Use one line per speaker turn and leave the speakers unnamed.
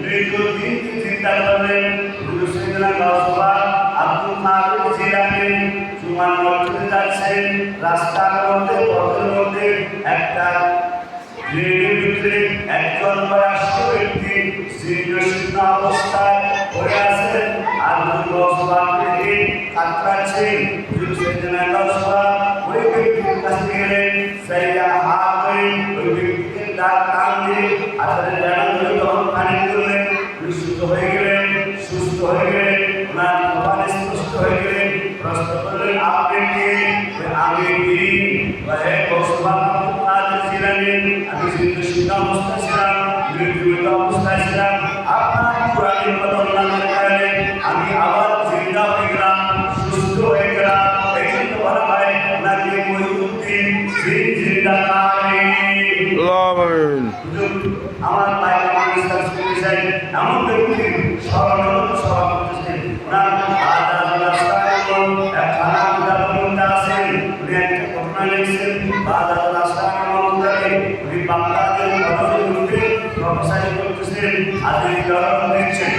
দীর্ঘদিন চিন্তা করলেন গুরু সৈদনা গসবা আব্দুল মাহবুব জিলানি জুমান মসজিদে রাস্তার মধ্যে একটা ট্রেনের ভিতরে একজন বয়স্ক ব্যক্তি শীঘ্র শীঘ্র অবস্থায় থেকে কাতরাচ্ছেন গুরু সৈদনা গসবা ওই ওই ব্যক্তিকে ডাক কান দিয়ে হাতের জানা ধরে তখন পানি করলেন উনি সুস্থ হয়ে গেলেন সুস্থ হয়ে গেলেন ওনার কপাল স্পষ্ট হয়ে গেলেন প্রশ্ন করলেন আপনি কে আমি দিন ছিলেন আমি সিদ্ধ সিদ্ধ অবস্থায় ছিলাম মৃত্যুমিত অবস্থায় ছিলাম আপনার পুরাণের বদল কারণে আমি আবার জিন্দা হয়ে গেলাম সুস্থ হয়ে গেলাম। এই জন্য বলা হয় নাকি জিন্দা আমার ভাই আমার বিশ্বাস এমন ব্যক্তি ঘটনা লিখছেন বাদা রাস্তা মন্দিরে উনি বাংলাদেশ করতেছেন। আদি গরম দিচ্ছেন